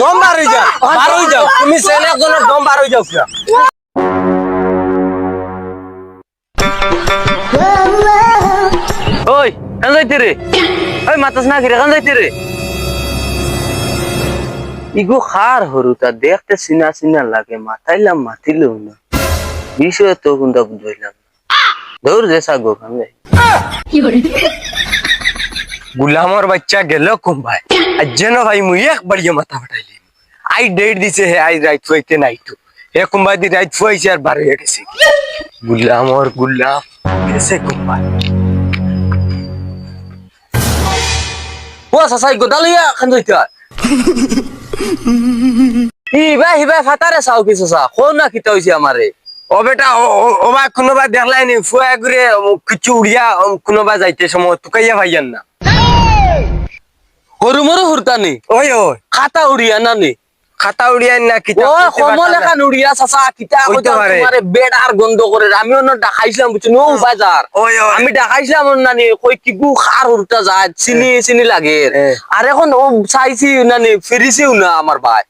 দম বার হয়ে যা বার হয়ে যাও। তুমি সেনে একজনের দম বার হয়ে যাও ওই কান যাইতে রে। ওই মাতাস না কিরে কান যাইতে রে। ইগো খার হরুতা দেখতে সিনা সিনা লাগে মাথাইলাম মাতিলেও না। বিষয় তো কোনটা বুঝলাম দৌড় দেশা গো কান যাই। गुलामर बच्चा गेलो कुंभाय अज्जनो भाई मुई एक बढ़िया माथा फटाइली आई डेट दिसे है आई राइट फोइते नाइट तो हे कुंभाय दी राइट फोइ यार बारे है कैसे गुलाम और गुलाम कैसे कुंभाय ও চাচাই গোদালিয়া খান যাইতে ইবা হিবা ফাতারে চাও কি চাচা কোন না কিতা হইছে আমারে ओ बेटा ओ ओ- ओ बा कुनोबा देखलाई नहीं फुआ गुरे कुछ उड़िया कुनोबा গরু মরু হুরতানি ওই ওই খাতা উড়িয়া নানি খাতা উড়িয়ান না কিতা ও কমল এখন উড়িয়া চাচা কিতা কইতে পারে তোমারে বেড আর গন্ধ করে আমি অন্য দেখাইছিলাম বুঝছ নো বাজার আমি দেখাইছিলাম নানি কই কি গু খার উড়তা যায় চিনি চিনি লাগে। আর এখন ও চাইছি নানি ফিরিছেও না আমার ভাই।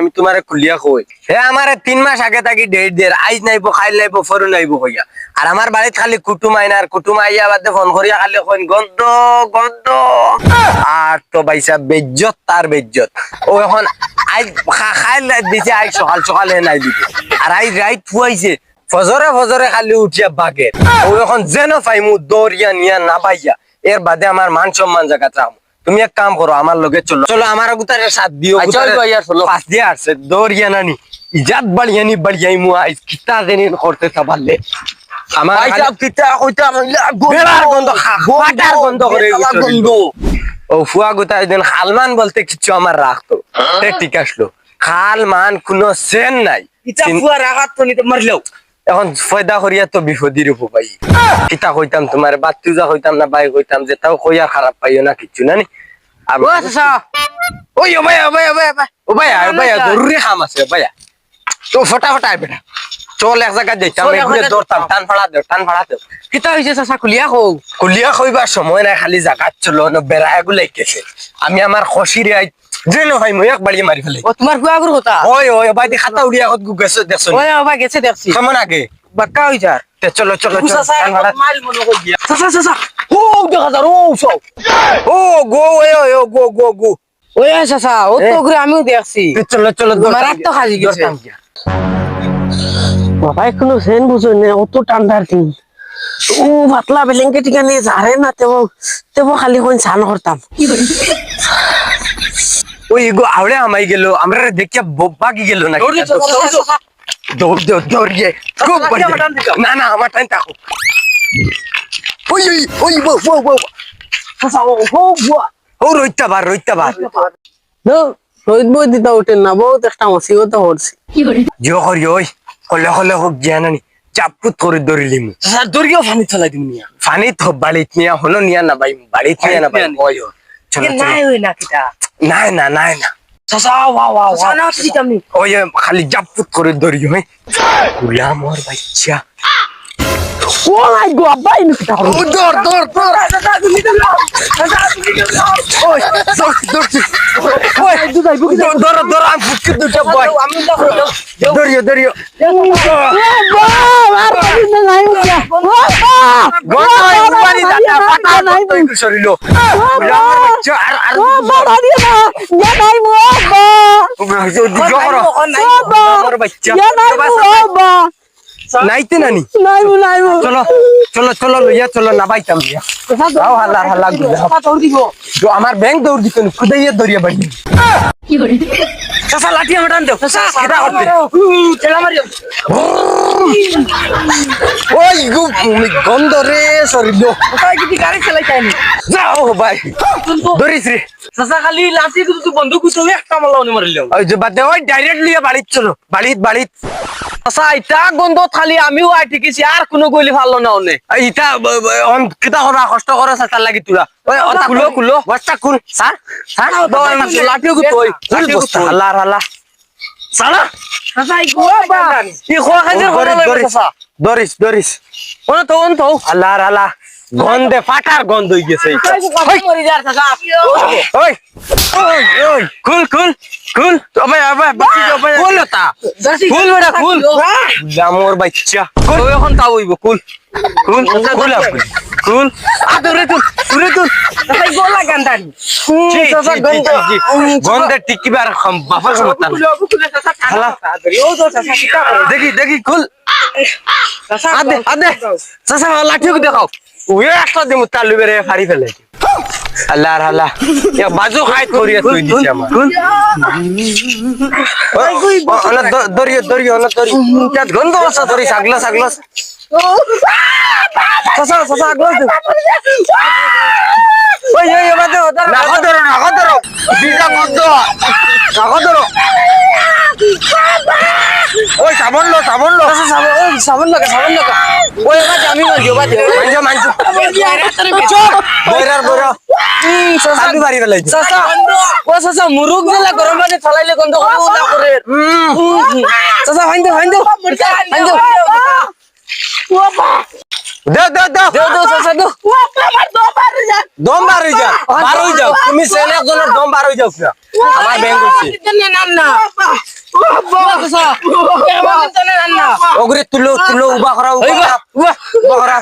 আমি তোমার খুলিয়া কই। হে আমার তিন মাস আগে থাকি ডেট দিয়ে আইজ নাইব খাই নাইব ফরু নাইব কইয়া। আর আমার বাড়িত খালি কুটুম আইন আর কুটুম আইয়া বাদে ফোন করিয়া খালি কইন গন্ধ গন্ধ। আর তো বাইসা বেজ্জত তার বেজ্জত। ও এখন আইজ খাই দিছে আইজ সকাল সকালে নাই দিছে। আর আইজ রাইট ফুয়াইছে ফজরে ফজরে খালি উঠিয়া বাগের ও এখন যেন পাইমু দৌড়িয়া নিয়া না পাইয়া এর বাদে আমার মান সম্মান জায়গা চামু তুমি এক কাম করো আমার লগে চলো। চলো আমার গুতারে সাথ দিও আচ্ছা। পাঁচ দিয়ে আসছে দৌড়িয়া নানি ইজাত বাড়িয়ানি বাড়িয়াই মু আইস কিতা দেনি করতে পারলে আমার কিতা বেড়ার গন্ধ খা- ফাটার গন্ধ করে গন্ধ ও ফুয়া গুতা একদিন খালমান বলতে কিছু আমার রাখতো ঠিক আসলো খাল মান কোনো সেন নাই। ফুয়া রাগাত তো নিতে মারলেও এখন ফয়দা করিয়া তো বিপদির উপ পাই কিতা কইতাম তোমার বাত্তুজা কইতাম না বাই কইতাম যে তাও কইয়া খারাপ পাইও না কিছু না নি? আর ও চাচা ওই ও ভাই ও ভাই ও ভাই ও ভাই ও ভাই জরুরি কাম আছে ভাইয়া। তো ফটাফট আয় বেটা চল এক জায়গা যাইতাম জায়গায় দৌড়তাম টান ফাড়া দেও টান ফাড়া দেও কিতা হইছে চাচা খুলিয়া কও কুলিয়া কইবার সময় নাই খালি জাগাত চলো ন বেড়ায় গুলাইতেছে আমি আমার খসিরে আই যে নহয় মই এক বাড়ি মারি ফেলে। ও তোমার ফুয়া গুর কথা ওই ওই ভাই দি খাতা উড়িয়া কত গেছে দেখছ ওই ও ভাই গেছে দেখছি কেমন আগে। বাক্কা হই যার তে চলো চলো চলো টান মনে কই দিয়া। চাচা চাচা ও দেখা যার ও সব ও গো ওই ওই গো গো গো। ওই চাচা ও তো। ঘুরে আমিও দেখছি। তে চলো চলো তোমার হাত তো খাজি গেছে। বাবা এখনও সেন বুঝো না অত ঠান্ডার দিন। ও পাতলা বেলেঙ্কে টিকানে ঝাড়ে না তেব তেব খালি কোন স্নান করতাম ওই গো আওড়ে আমাই গেল। আমরা দেখিয়া বাকি গেল না দৌড় দৌড় দৌড় গিয়ে খুব? না না আমার টাইম থাকো। ওই ওই ওই বো বো বো ও রইতা বার রইতা বার রোহিত বই দিতে না বহুত একটা মুসিবত হচ্ছে জিও করি ওই হলে হলে হোক চাপুত করে ধরিলি মু দরিও পানি চলাই দিম নিয়া ফানি তো বাড়িত নিয়া হলো নিয়া না ভাই বাড়িত নিয়া না ভাই বাড়িত ওই। চলো চলো। ওই না কিটা নাই না নাই না চাচা ওয়া ওয়া ওয়া না দিতাম নি? ওই খালি জাপুত করে ধরি হয় গুলাম ওর বাচ্চা। ও মাই গড ও দৌড় দৌড় দৌড় ওই দৌড় দৌড় ওই দৌড় দৌড় দৌড় আমি ফুটকে দুটো বয় আমি গুলাম ওর বাচ্চা করো নাইতে নানি। চলো চলো চলো লইয়া চলো না বাইতাম দিয়া। যাও হাল্লা হাল্লা গুলা তো আমার ব্যাংক দৌড় দিত খুদাইয়া দৌড়িয়া বাড়ি। চাচা লাঠি আমার টান দেও। কেটা করতে ওই গু গন্ধ রে শরীর যাও ভাই। ধরিস রে। খালি লাঠি কিন্তু বন্ধু কুতো একটা মালা উনি মারিল ওই যে বাদে ওই ডাইরেক্ট লিয়া বাড়িত চলো। বাড়িত বাড়িত। আচ্ছা ইটা গন্ধ খালি আমিও আই ঠিকেছি আর কোনো গইলে ভালো না। অনে ইটা ব- করা কষ্ট করা চাচার লাগি তুলা খুলো খুলো। বস্তা স্যার স্যার লাঠিও সালা দরিস দরিস ওনা তো ওন তো আল্লাহ আল্লাহ গন্ধে ফাটার গন্ধ হয়ে গেছে এইটা। ওই ওই ওই খুল খুল খুল আবে আবে বাকি আবে খুল তা খুল বেটা খুল জামর বাচ্চা খুল এখন তাও হইব কুল খুল খুল আপনি খুল আদরে তুল তুলে তুল তাই গোলা গন্ধ বাফার ক্ষমতা নাই। খালা। দেখি দেখি খুল আদে আদে চাচা লাঠি দেখাও ওয়ে একটা দিমু তালু বেরে ফাড়ি ফেলে। আল্লাহ আল্লাহ ইয়া বাজু খাই করিয়া তুই দিছি আমার অনা দরিও দরিও অনা দরি কাত গন্ধ আছে দরি সাগলা সাগলা চাচা চাচা আগলা ওই ওই বাদে ওদার নাগো ধরো নাগো ধরো। বিটা গন্ধ নাগো ধরো। ওই সাবন লো সাবন লো সাবন ওই সাবন লাগা সাবন লাগা ওই বাজে আমি মারજો বাজে মানজো মানজো বইরার বইরা আলু বাড়ি ফেলাইছে। চাচা ও চাচা মুরুক দিলা গরম পানি ফলাইলে গন্ধ করে। ওলা করে ফাইন্দো ফাইন্দো। দাও দাও দাও দেও দেও চাচা দেও দম বার হয়ে যাও বার হয়ে যাও। তুমি সেনে একজনের দম বার হয়ে যাও না আমার ব্যাংক হচ্ছে ওগরে তুলো তুলো উবা করা উবা উবা করা।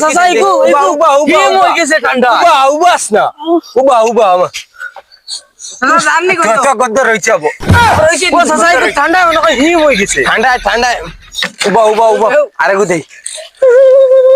চাচা ইকু উবা। উবা উবা কি মই গেছে ঠান্ডা উবা উবাস না উবা উবা আমার ঠান্ডায় ঠান্ডায়। উবা উবা উবা। আরে গো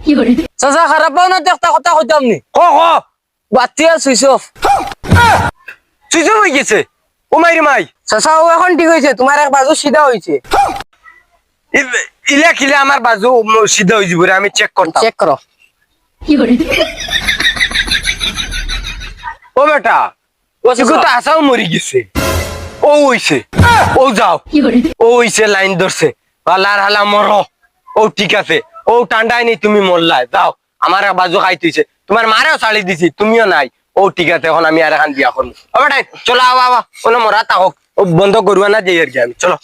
চাচা খারাপ পাও না একটা কথা কইতাম নি? ক ক। বাতিয়া সুইচ অফ। সুইচ হয়ে গেছে। ও মাইরি মাই। চাচা ও এখন ঠিক হয়েছে তোমার এক বাজু সিধা হয়েছে ইল- খিলে আমার বাজু সিধা হয়ে যাব আমি চেক করতাম চেক করো ও বেটা ও তো আসাও মরি গেছে। ও হইছে ও যাও ও হইছে লাইন ধরছে হালার হালা মর ও ঠিক আছে। ও ঠান্ডায় নেই, তুমি মরলাই। যাও, আমার বাজু খাইতেছে তোমার মারেও শাড়ি দিছি, তুমিও নাই। ও, ঠিক আছে, এখন আমি আর এখন বিয়া করব বেটাই, চলো আবা আবা কোনো মরা থাকক ও, বন্ধ করব না যে আর কি আমি। চলো।